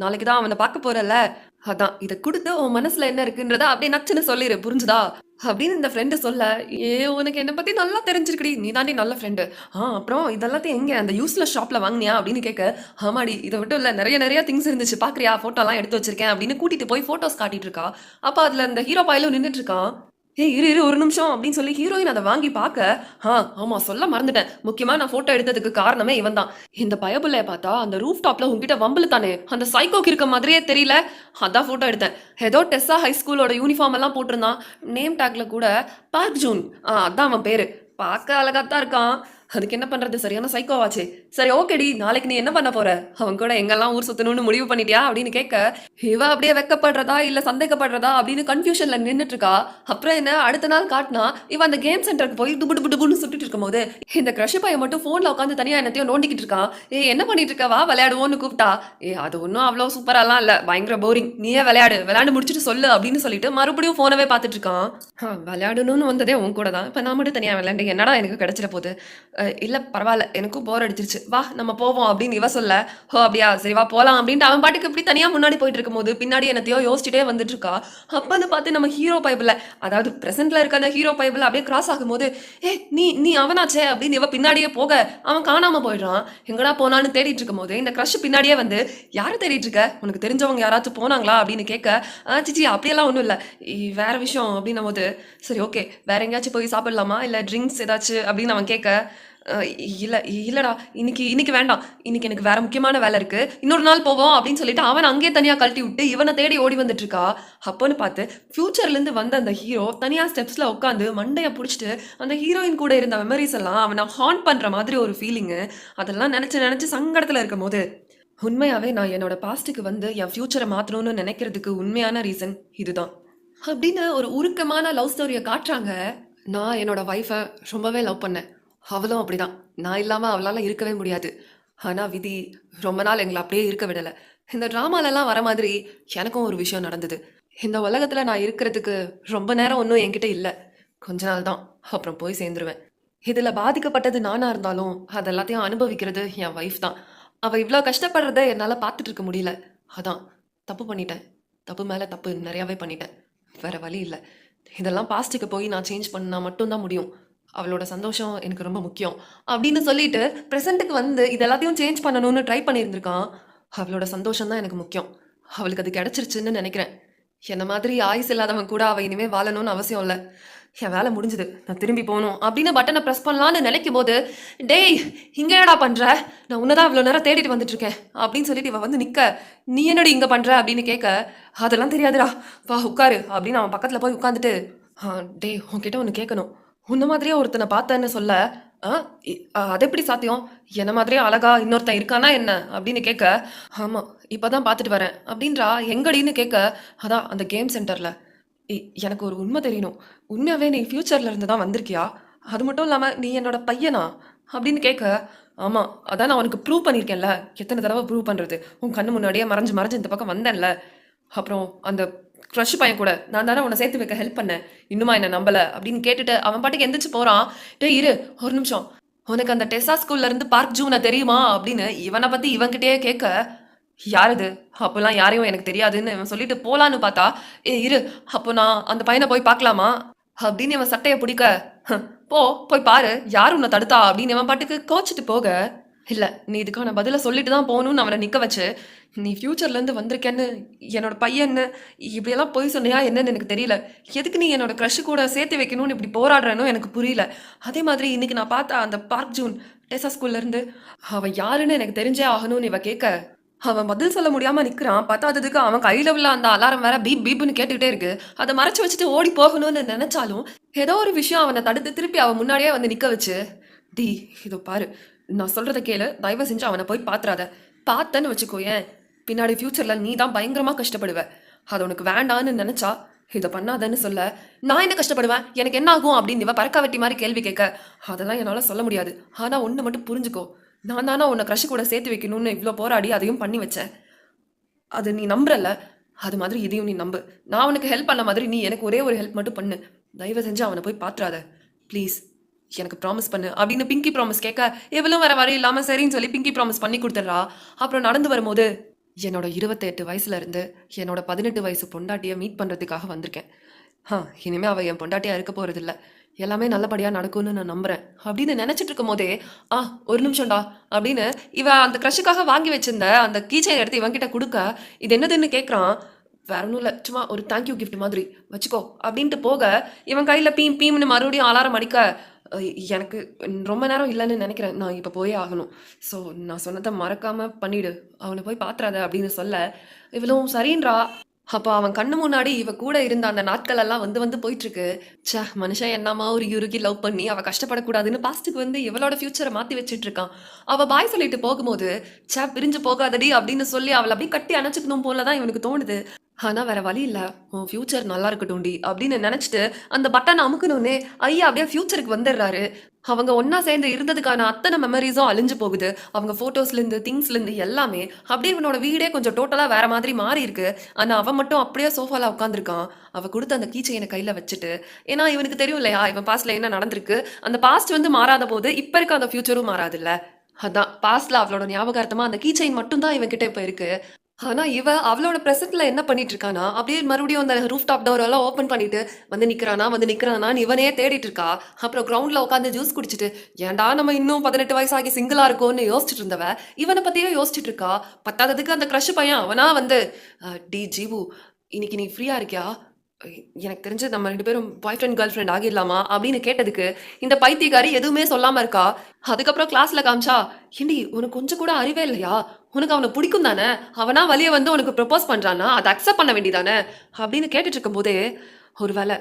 Speaker 1: நாளைக்கு தான் அவனை பார்க்க போகிறல்ல அதான் இதை கொடுத்து உன் மனசுல என்ன இருக்குன்றத அப்படியே நச்சுன்னு சொல்லிடு புரிஞ்சுதா? அப்படின்னு இந்த ஃப்ரெண்டு சொல்ல ஏ உனக்கு என்னை பத்தி நல்லா தெரிஞ்சிருக்குடி நீ தாண்டி நல்ல ஃப்ரெண்டு ஆ அப்புறம் இதெல்லாத்தையும் எங்க அந்த யூஸ்லெஸ் ஷாப்ல வாங்கினியா அப்படின்னு கேட்க ஆமாடி இதை மட்டும் இல்ல நிறைய நிறைய திங்ஸ் இருந்துச்சு பாக்குறியா? போட்டோலாம் எடுத்து வச்சிருக்கேன் அப்படின்னு கூட்டிட்டு போய் போட்டோஸ் காட்டிட்டு இருக்கா. அப்ப அதுல அந்த ஹீரோ பாயிலும் நின்றுட்டு இருக்கான். ஏய் இரு இரு ஒரு நிமிஷம் அப்படின்னு சொல்லி ஹீரோயின் அதை வாங்கி பார்க்க ஆ ஆமா சொல்ல மறந்துட்டேன். முக்கியமா நான் போட்டோ எடுத்ததுக்கு காரணமே இவன் தான். இந்த பயபுள்ளைய பார்த்தா அந்த ரூஃப் டாப்ல உங்ககிட்ட வம்புல தானே. அந்த சைக்கோக்கு இருக்க மாதிரியே தெரியல. அதான் போட்டோ எடுத்தேன். ஏதோ டெஸ்ஸா ஹை ஸ்கூலோட யூனிஃபார்ம் எல்லாம் போட்டிருந்தான். நேம் டேக்ல கூட பார்க் ஜூன். ஆ அதான் அவன் பேரு. பார்க்க அழகாத்தான் இருக்கான். அதுக்கு என்ன பண்றது? சரியான சைக்கோவாச்சே சரி ஓகேடி நாளைக்கு நீ என்ன பண்ண போற? அவன் கூட எங்கெல்லாம் ஊர் சுத்தணும்னு முடிவு பண்ணிட்டியா? அப்படின்னு கேட்க இவ அப்படியே வெக்கப்படுறதா இல்ல சந்தேகப்படுறதா அப்படின்னு கன்ஃபியூஷன்ல நின்றுட்டு இருக்கா அப்புறம் என்ன? அடுத்த நாள் காட்டினா இவ அந்த கேம் சென்டருக்கு போய் டுபு டுபு டுபுன்னு சுட்டுட்டு இருக்கும்போது இந்த கிரஷ் பையன் மட்டும் போன்ல உட்காந்து தனியா என்னத்தையும் நோண்டிக்கிட்டு இருக்கான். ஏ என்ன பண்ணிட்டு இருக்க? வா விளையாடுவோன்னு கூப்பிட்டா. ஏ அது ஒன்றும் அவ்வளோ சூப்பராலாம் இல்ல. பயங்கர போரிங் நீயே விளையாடு. விளையாண்டு முடிச்சுட்டு சொல்லு. அப்படின்னு சொல்லிட்டு மறுபடியும் போனவே பார்த்துட்டு இருக்கான். விளையாடணும்னு வந்ததே உன் கூட தான். இப்போ நான் மட்டும் தனியாக விளையாண்டு என்னடா எனக்கு கிடைச்சிட போகுது? இல்லை பரவாயில்ல எனக்கும் போர் அடிச்சிருச்சு. வா நம்ம போவோம் அப்படின்னு இவ சொல்ல ஹோ அப்படியா சரி வா போகலாம் அப்படின்ட்டு அவன் பாட்டுக்கு இப்படி தனியாக முன்னாடி போயிட்டு இருக்கும்போது பின்னாடி என்னத்தையோ யோசிச்சுட்டே வந்துட்டு இருக்கா வந்து பார்த்து நம்ம ஹீரோ பைபிள் அதாவது பிரசன்ட்ல இருக்க அந்த ஹீரோ பைபிள் அப்படியே கிராஸ் ஆகும்போது ஏ நீ நீ அவனாச்சே அப்படின்னு இவ பின்னாடியே போக அவன் காணாமல் போயிடுறான். எங்கடா போனான்னு தேடிட்டு இருக்கும்போது இந்த க்ரஷ் பின்னாடியே வந்து யாரை தேடிட்டு இருக்க? உனக்கு தெரிஞ்சவங்க யாராச்சும் போனாங்களா? அப்படின்னு கேட்க "ஆ, சிச்சி அப்படியெல்லாம் ஒன்றும் இல்லை. வேற விஷயம் அப்படின்னும் போது சரி ஓகே வேற எங்கேயாச்சும் போய் சாப்பிடலாமா? இல்லை ட்ரிங்க்ஸ் ஏதாச்சும் அப்படின்னு அவன் கேட்க இல்லை இல்லைடா இன்னைக்கு இன்னைக்கு வேண்டாம். இன்னைக்கு எனக்கு வேற முக்கியமான வேலை இருக்கு. இன்னொரு நாள் போவோம் அப்படின்னு சொல்லிட்டு அவன் அங்கேயே தனியாக கழட்டி விட்டு இவனை தேடி ஓடி வந்துட்டு இருக்கா அப்போன்னு பார்த்து ஃபியூச்சர்லேருந்து வந்த அந்த ஹீரோ தனியாக ஸ்டெப்ஸில் உட்காந்து மண்டையை பிடிச்சிட்டு அந்த ஹீரோயின் கூட இருந்த மெமரிஸ் எல்லாம் அவனை ஹார்ன் பண்ணுற மாதிரி ஒரு ஃபீலிங்கு அதெல்லாம் நினச்சி நினச்சி சங்கடத்தில் இருக்கும் போது உண்மையாகவே நான் என்னோட பாஸ்ட்டுக்கு வந்து என் ஃப்யூச்சரை மாற்றணும்னு நினைக்கிறதுக்கு உண்மையான ரீசன் இதுதான். அப்படின்னு ஒரு உருக்கமான லவ் ஸ்டோரியை காட்டுறாங்க. நான் என்னோட ஒய்ஃபை ரொம்பவே லவ் பண்ணேன். அவளும் அப்படிதான். நான் இல்லாமல் அவளால் இருக்கவே முடியாது. ஆனால் விதி ரொம்ப நாள் எங்களை அப்படியே இருக்க விடலை. இந்த ட்ராமாலெல்லாம் வர மாதிரி எனக்கும் ஒரு விஷயம் நடந்தது. இந்த உலகத்தில் நான் இருக்கிறதுக்கு ரொம்ப நேரம் ஒன்றும் என்கிட்ட இல்லை. கொஞ்ச நாள் தான். அப்புறம் போய் சேர்ந்துருவேன். இதில் பாதிக்கப்பட்டது நானா இருந்தாலும் அது எல்லாத்தையும் அனுபவிக்கிறது என் ஒய்ஃப் தான். அவள் இவ்வளோ கஷ்டப்படுறத என்னால் பார்த்துட்டு இருக்க முடியல. அதான் தப்பு பண்ணிட்டேன். தப்பு மேலே தப்பு நிறையாவே பண்ணிட்டேன். வேற வழி இல்லை. இதெல்லாம் பாஸ்ட்டுக்கு போய் நான் சேஞ்ச் பண்ணால் மட்டும்தான் முடியும். அவளோட சந்தோஷம் எனக்கு ரொம்ப முக்கியம். அப்படின்னு சொல்லிட்டு ப்ரெசென்ட்டுக்கு வந்து இது எல்லாத்தையும் சேஞ்ச் பண்ணணும்னு ட்ரை பண்ணியிருந்திருக்கான். அவளோட சந்தோஷம் தான் எனக்கு முக்கியம். அவளுக்கு அது கிடச்சிருச்சுன்னு நினைக்கிறேன். என்ன மாதிரி ஆயுஸ் இல்லாதவன் கூட அவள் இனிமே வாழணும்னு அவசியம் இல்லை. என் வேலை முடிஞ்சுது. நான் திரும்பி போகணும். அப்படின்னு பட்டனை ப்ரெஸ் பண்ணலான்னு நினைக்கும் போது டேய் இங்கே என்னடா பண்ணுற நான் உன்னதான் இவ்வளோ நேரம் தேடிட்டு வந்துட்டு இருக்கேன் அப்படின்னு சொல்லிட்டு இவ வந்து நிற்க நீ என்னடி இங்கே பண்ணுற அப்படின்னு கேட்க அதெல்லாம் தெரியாதுடா. வா உட்காரு. அப்படின்னு அவன் பக்கத்தில் போய் உட்காந்துட்டு டேய் உன்கிட்ட ஒன்று கேட்கணும் உன்ன மாதிரியே ஒருத்தனை பார்த்தேன்னு சொல்ல ஆ இ- அது எப்படி சாத்தியம்? என்ன மாதிரியே அழகா இன்னொருத்தன் இருக்கானா என்ன? அப்படின்னு கேட்க ஆமா இப்பதான் பார்த்துட்டு வரேன். அப்படின்றா எங்கடின்னு கேட்க அதான் அந்த கேம் சென்டர்ல இ- எனக்கு ஒரு உண்மை தெரியணும். உண்மையாவே நீ ஃபியூச்சர்ல இருந்து தான் வந்திருக்கியா? அது மட்டும் இல்லாம நீ என்னோட பையனா? அப்படின்னு கேட்க ஆமா அதான் நான் உனக்கு ப்ரூவ் பண்ணியிருக்கேன்ல. எத்தனை தடவை ப்ரூவ் பண்றது? உன் கண்ணு முன்னாடியே மறைஞ்சு மறைஞ்சு இந்த பக்கம் வந்தேன்ல. அப்புறம் அந்த க்ரஷ் பையன் கூட. நான் தானே உன்னை சேர்த்து வைக்க ஹெல்ப் பண்ணேன். இன்னுமா என்னை நம்பலை அப்படின்னு கேட்டுட்டு அவன் பாட்டுக்கு எந்திரிச்சு போகிறான் டே இரு. ஒரு நிமிஷம். உனக்கு அந்த டெசா ஸ்கூல்ல இருந்து பார்க் ஜூனை தெரியுமா? அப்படின்னு இவனை பற்றி இவன்கிட்டயே கேட்க யார் இது? அப்போல்லாம் யாரையும் எனக்கு தெரியாதுன்னு இவன் சொல்லிட்டு போகலான்னு பார்த்தா ஏ இரு. அப்போ நான் அந்த பையனை போய் பார்க்கலாமா? அப்படின்னு இவன் சட்டையை பிடிக்க போ போய் பாரு. யார் உன்னை தடுத்தா? அப்படின்னு இவன் பாட்டுக்கு கோச்சிட்டு போக இல்ல நீ இதுக்கான பதில சொல்லிட்டு தான் போகணும்னு அவனை நிக்க வச்சு நீ ஃபியூச்சர்ல இருந்து வந்திருக்கேன்னு என்னோட பையன்னு இப்படியெல்லாம் போய் சொன்னியா என்னன்னு எனக்கு தெரியல. எதுக்கு நீ என்னோட க்ரஷ் கூட சேர்த்து வைக்கணும்னு இப்படி போராடுறேனோ எனக்கு புரியல. அதே மாதிரி இன்னைக்கு நான் பார்த்த அந்த பார்க் ஜூன் டெசா ஸ்கூல்ல இருந்து அவன் யாருன்னு எனக்கு தெரிஞ்சே ஆகணும்னு இவ கேட்க அவன் பதில் சொல்ல முடியாம நிக்கிறான். பத்தாததுக்கு அவன் கையில உள்ள அந்த அலாரம் வேற பீப் பீப்னு கேட்டுக்கிட்டே இருக்கு. அதை மறைச்சு வச்சுட்டு ஓடி போகணும்னு நினைச்சாலும் ஏதோ ஒரு விஷயம் அவனை தடுத்து திருப்பி அவன் முன்னாடியே வந்து நிக்க வச்சு டி இதோ பாரு நான் சொல்கிறத கேளு. தயவு செஞ்சு அவனை போய் பாத்துறாத. பார்த்தேன்னு வச்சுக்கோயேன். பின்னாடி ஃப்யூச்சரில் நீ தான் பயங்கரமாக கஷ்டப்படுவ. அது உனக்கு வேண்டான்னு நினச்சா இதை பண்ணாதன்னு சொல்ல. நான் என்ன கஷ்டப்படுவேன்? எனக்கு என்ன ஆகும் அப்படின்னு இவன் பறக்க வெட்டி மாதிரி கேள்வி கேட்க. அதெல்லாம் என்னால் சொல்ல முடியாது. ஆனால் ஒன்று மட்டும் புரிஞ்சுக்கோ. நான் தானே உன்னை க்ரஷ் கூட சேர்த்து வைக்கணும்னு இவ்வளோ போராடி அதையும் பண்ணி வச்சேன் அது நீ நம்புறல அது மாதிரி இதையும் நீ நம்பு. நான் உனக்கு ஹெல்ப் பண்ண மாதிரி நீ எனக்கு ஒரே ஒரு ஹெல்ப் மட்டும் பண்ணு. தயவு செஞ்சு அவனை போய் பாத்துறாத. ப்ளீஸ் எனக்கு ப்ராமிஸ் பண்ணு. அப்படின்னு பிங்கி ப்ராமிஸ் கேட்க எவ்வளோ வர வரையும் இல்லாமல் சரின்னு சொல்லி பிங்கி ப்ராமிஸ் பண்ணி கொடுத்துட்றா. அப்புறம் நடந்து வரும்போது என்னோட இருபத்தெட்டு வயசுல இருந்து என்னோட பதினெட்டு வயசு பொண்டாட்டியை மீட் பண்ணுறதுக்காக வந்திருக்கேன். ஆ இனிமே அவள் என் பொண்டாட்டியாக இருக்க போகிறதில்ல எல்லாமே நல்லபடியாக நடக்கும்னு நான் நம்புறேன். அப்படின்னு நினச்சிட்டு இருக்கும் போதே ஆ ஒரு நிமிஷம்டா. அப்படின்னு இவன் அந்த க்ரஷுக்காக வாங்கி வச்சிருந்த அந்த கீச்சை எடுத்து இவன்கிட்ட கொடுக்க இது என்னதுன்னு கேட்குறான் வேற ஒன்றும் இல்லை. சும்மா ஒரு தேங்க்யூ கிஃப்ட் மாதிரி. வச்சுக்கோ. அப்படின்ட்டு போக இவன் கையில் பீம் பீம்னு மறுபடியும் அலாரம் அடிக்க எனக்கு ரொம்ப நேரம் இல்லைன்னு நினைக்கிறேன். நான் இப்போ போயே ஆகணும். ஸோ நான் சொன்னதை மறக்காமல் பண்ணிடு. அவனை போய் பாத்துறாத அப்படின்னு சொல்ல இவளும் சரின்றா. அப்போ அவன் கண்ணு முன்னாடி இவ கூட இருந்த அந்த நாட்கள் எல்லாம் வந்து வந்து போயிட்டுருக்கு. சே ச்சே மனுஷன் என்னமா ஒரு யுருகி லவ் பண்ணி அவள் கஷ்டப்படக்கூடாதுன்னு பாஸ்ட்டுக்கு வந்து இவளோட ஃபியூச்சரை மாற்றி வச்சுட்டு இருக்கான் அவள் பாய் சொல்லிட்டு போகும்போது சே பிரிஞ்சு போகாதடி அப்படின்னு சொல்லி அவளை அப்படியே கட்டி அணைச்சிக்கணும் போல தான் இவனுக்கு தோணுது. ஆனால் வேற வழி இல்லை. உன் ஃபியூச்சர் நல்லா இருக்கட்டும்டி அப்படின்னு நினச்சிட்டு அந்த பட்டன் அமுக்கணும்னே ஐயா அப்படியே ஃபியூச்சருக்கு வந்துடுறாரு. அவங்க ஒன்றா சேர்ந்து இருந்ததுக்கான அத்தனை மெமரிஸும் அழிஞ்சு போகுது. அவங்க ஃபோட்டோஸ்லேருந்து திங்ஸ்லேருந்து எல்லாமே அப்படியே இவனோட வீடே கொஞ்சம் டோட்டலாக வேற மாதிரி மாறி இருக்கு. ஆனால் அவன் மட்டும் அப்படியே சோஃபாவில் உட்காந்துருக்கான் அவள் கொடுத்த அந்த கீச்சையனை கையில் வச்சுட்டு ஏன்னா இவனுக்கு தெரியும் இல்லையா இவன் பாஸ்டில் என்ன நடந்திருக்கு. அந்த பாஸ்ட் வந்து மாறாத போது இப்போ இருக்க அந்த ஃபியூச்சரும் மாறாதுல்ல அதான் பாஸ்ட்ல அவளோட ஞாபகார்த்தமா அந்த கீச்சைன் மட்டும் தான் இவன் கிட்ட இப்ப இருக்கு. ஆனா இவ அவளோட பிரசன்ட்ல என்ன பண்ணிட்டு இருக்கானா அப்படியே மறுபடியும் அந்த ரூஃப் டாப் டோர் எல்லாம் ஓப்பன் பண்ணிட்டு வந்து நிக்கிறானா? வந்து நிக்கிறானான்னு இவனே தேடிட்டு இருக்கா? அப்புறம் கிரவுண்ட்ல உட்காந்து ஜூஸ் குடிச்சிட்டு ஏன்டா நம்ம இன்னும் பதினெட்டு வயசாகி சிங்கிளா இருக்கோம்னு யோசிச்சுட்டு இருந்தவ? இவனை பத்தியே யோசிச்சுட்டு இருக்கா? பத்தாததுக்கு அந்த க்ரஷ் பையன் அவனா வந்து டி ஜீவு இன்னைக்கு நீ ஃப்ரீயா இருக்கியா? எனக்கு தெரிஞ்சு நம்ம ரெண்டு பேரும் பாய் ஃப்ரெண்ட் கேர்ள் ஃப்ரெண்ட் ஆகிடலாமா? அப்படின்னு கேட்டதுக்கு இந்த பைத்தியக்காரி எதுவுமே சொல்லாம இருக்கா? அதுக்கப்புறம் கிளாஸ்ல காமிச்சா ஏண்டி உனக்கு கொஞ்சம் கூட அறிவே இல்லையா? உனக்கு அவனை பிடிக்கும் தானே? அவனா வழிய வந்து உனக்கு ப்ரப்போஸ் பண்ணுறானா அதை அக்செப்ட் பண்ண வேண்டியதானே? அப்படின்னு கேட்டுட்டு இருக்கும்போதே ஒருவேளை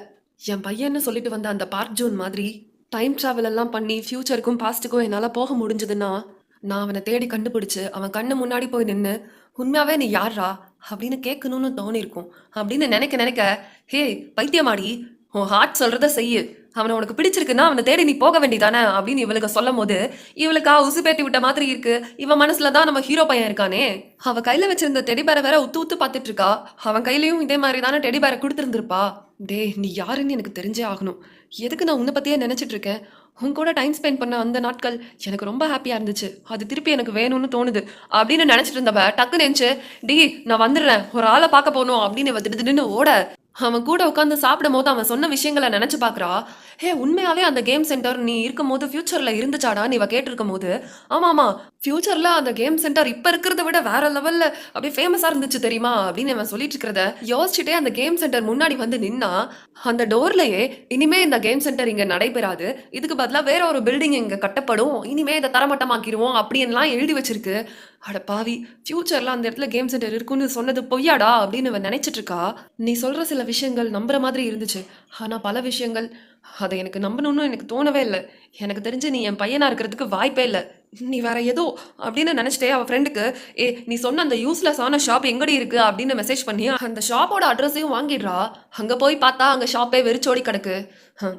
Speaker 1: என் பையன்னு சொல்லிட்டு வந்த அந்த பார்க் ஜோன் மாதிரி டைம் ட்ராவல் எல்லாம் பண்ணி ஃப்யூச்சருக்கும் பாஸ்ட்டுக்கும் என்னால் போக முடிஞ்சதுன்னா நான் அவனை தேடி கண்டுபிடிச்சு அவன் கண்ணு முன்னாடி போய் நின்று உண்மையாகவே நீ யாரா அப்படின்னு கேட்கணும்னு தோணிருக்கும். அப்படின்னு நினைக்க நினைக்க ஹே பைத்தியமாடி உன் ஹார்ட் சொல்கிறத செய்யு. அவனை உனக்கு பிடிச்சிருக்குன்னா அவனை தேடி நீ போக வேண்டியதானே அப்படின்னு இவளுக்கு சொல்லும் போது இவளுக்கா உசுப்பேட்டி விட்ட மாதிரி இருக்கு. இவன் மனசுல தான் நம்ம ஹீரோ பையன் இருக்கானே. அவ கையில வச்சிருந்த டெடி வேற உத்து உத்து பார்த்துட்டு இருக்கா. அவன் கையிலயும் இதே மாதிரி தானே டெடி பேரை கொடுத்துருந்துருப்பா. டேய் நீ யாருன்னு எனக்கு தெரிஞ்சே ஆகணும். எதுக்கு நான் உன்னை பத்தியே நினைச்சிட்டு இருக்கேன்? உன் கூட டைம் ஸ்பெண்ட் பண்ண அந்த நாட்கள் எனக்கு ரொம்ப ஹாப்பியா இருந்துச்சு. அது திருப்பி எனக்கு வேணும்னு தோணுது. அப்படின்னு நினைச்சிட்டு இருந்தவ டக்குன்னு நினைச்சு டி நான் வந்துடுறேன். ஒரு ஆளை பார்க்க போகணும். அப்படின்னு இவ திடீர்னு ஓட அவன் கூட உட்காந்து சாப்பிடும் போது அவன் சொன்ன விஷயங்களை நினைச்சு பார்க்கறா. ஹே உண்மையாவே அந்த கேம் சென்டர் நீ இருக்கும் போது ஃபியூச்சர்ல இருந்துச்சாடா? இவ கேட்டிருக்கும் போது ஆமா ஆமா ஃபியூச்சர்ல அந்த கேம் சென்டர் இப்ப இருக்கிறத விட வேற லெவல்ல அப்படியே ஃபேமஸா இருந்துச்சு தெரியுமா? அப்படின்னு அவன் சொல்லிட்டு இருக்கிறத யோசிச்சுட்டே அந்த கேம் சென்டர் முன்னாடி வந்து நின்னா அந்த டோர்லயே இனிமே இந்த கேம் சென்டர் இங்க நடைபெறாது. இதுக்கு பதிலாக வேற ஒரு பில்டிங் இங்க கட்டப்படும். இனிமே இதை தரமட்டமாக்கிடுவோம் அப்படின்லாம் எழுதி வச்சிருக்கு. அட பாவி ஃபியூச்சர்ல அந்த இடத்துல கேம் சென்டர் இருக்குன்னு சொன்னது பொய்யாடா? அப்படின்னு இவன் நினைச்சிட்டு இருக்கா. நீ சொல்ற சில விஷயங்கள் நம்புற மாதிரி இருந்துச்சு. ஆனா பல விஷயங்கள் அதை எனக்கு நம்பணும்னு எனக்கு தோணவே இல்லை. எனக்கு தெரிஞ்சு நீ என் பையனா இருக்கிறதுக்கு வாய்ப்பே இல்லை. நீ வேற ஏதோ அப்படின்னு நினச்சிட்டே அவள் ஃப்ரெண்டுக்கு ஏ நீ சொன்ன அந்த யூஸ்லெஸ்ஸான ஷாப் எங்கடி இருக்கு? அப்படின்னு மெசேஜ் பண்ணி அந்த ஷாப்போட அட்ரஸையும் வாங்கிடுறா. அங்கே போய் பார்த்தா அங்கே ஷாப்பே வெறிச்சோடி கிடக்கு.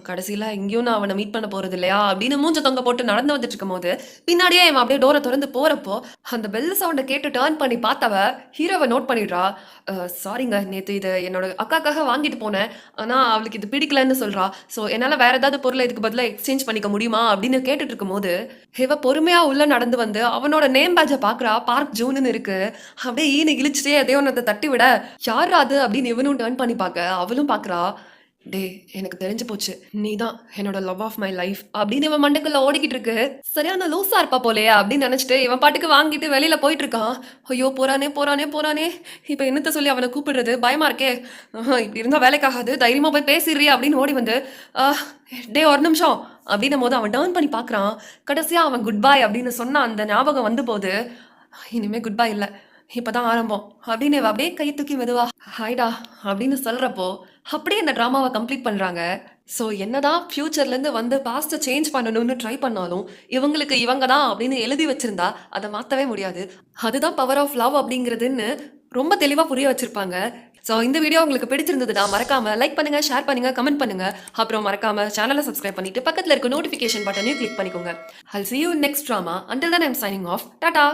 Speaker 1: கடைசியில் எங்கேயும் நான் அவனை மீட் பண்ண போகிறது இல்லையா? அப்படின்னு மூஞ்ச தொங்க போட்டு நடந்து வந்துட்டு இருக்கும் போது பின்னாடியே அவன் அப்படியே டோரை திறந்து போகிறப்போ அந்த பெல் சவுண்டை கேட்டு டேர்ன் பண்ணி பார்த்தவ ஹீரோவை நோட் பண்ணிடுறா. சாரிங்க நேற்று இது என்னோட அக்காக்காக வாங்கிட்டு போனேன். ஆனால் அவளுக்கு இது பிடிக்கலன்னு சொல்கிறா ஸோ என்னால் வேறு ஏதாவது பொருளை இதுக்கு பதிலாக எக்ஸ்சேஞ்ச் பண்ணிக்க முடியுமா? அப்படின்னு கேட்டுட்டு இருக்கும்போது இவ பொறுமையா உள்ள நடந்து வந்து அவனோட நேம் பேட்சை பாக்குறா. பார்க் ஜூன்னு இருக்கு. அப்படியே ஈனு இழிச்சிட்டே எதையோ ஒன்றத்தை தட்டி விட யார் அது? அப்படின்னு இவனும் டேர்ன் பண்ணி பார்க்க. அவளும் பாக்குறா டே எனக்கு தெரிஞ்சு போச்சு. நீ தான் என்னோட லவ் ஆஃப் மை லைஃப் அப்படின்னு இவன் மண்டைக்குள்ள ஓடிக்கிட்டு இருக்கு சரியான லூசா இருப்பா போலையா அப்படின்னு நினைச்சிட்டு இவன் பாட்டுக்கு வாங்கிட்டு வெளியில போயிட்டு இருக்கான் ஐயோ போறானே போறானே போறானே. இப்ப என்னத்த சொல்லி அவனை கூப்பிடுறது? பயமா இருக்கே. இப்படி இருந்தா வேலைக்காகாது. தைரியமா போய் பேசிடுறி அப்படின்னு ஓடி வந்து டே ஒரு நிமிஷம். அப்படின்னும் போது அவன் டேர்ன் பண்ணி பார்க்குறான் கடைசியா அவன் குட் பை அப்படின்னு சொன்ன அந்த ஞாபகம் வந்து போது இனிமே குட் பை இல்லை. இப்பதான் ஆரம்பம். அப்படின்னு அப்படியே கை தூக்கி மெதுவா ஹாய்டா அப்படின்னு சொல்றப்போ அப்படியே இந்த ட்ராமாவை கம்ப்ளீட் பண்ணுறாங்க ஸோ என்னதான் ஃப்யூச்சர்லேருந்து வந்து பாஸ்ட்டை சேஞ்ச் பண்ணணும்னு ட்ரை பண்ணாலும் இவங்களுக்கு இவங்க தான் அப்படின்னு எழுதி வச்சிருந்தா அதை மாற்றவே முடியாது. அதுதான் பவர் ஆஃப் லவ் அப்படிங்கிறதுன்னு ரொம்ப தெளிவாக புரிய வச்சுருப்பாங்க. ஸோ இந்த வீடியோ உங்களுக்கு பிடிச்சிருந்ததுன்னா மறக்காமல் லைக் பண்ணுங்க ஷேர் பண்ணுங்க கமெண்ட் பண்ணுங்க. அப்புறம் மறக்காமல் சேனலை சப்ஸ்கிரைப் பண்ணிட்டு பக்கத்தில் இருக்க நோட்டிஃபிகேஷன் பட்டனையும் கிளிக் பண்ணிக்கோங்க. ஹல் see you next drama until then I'm signing off tata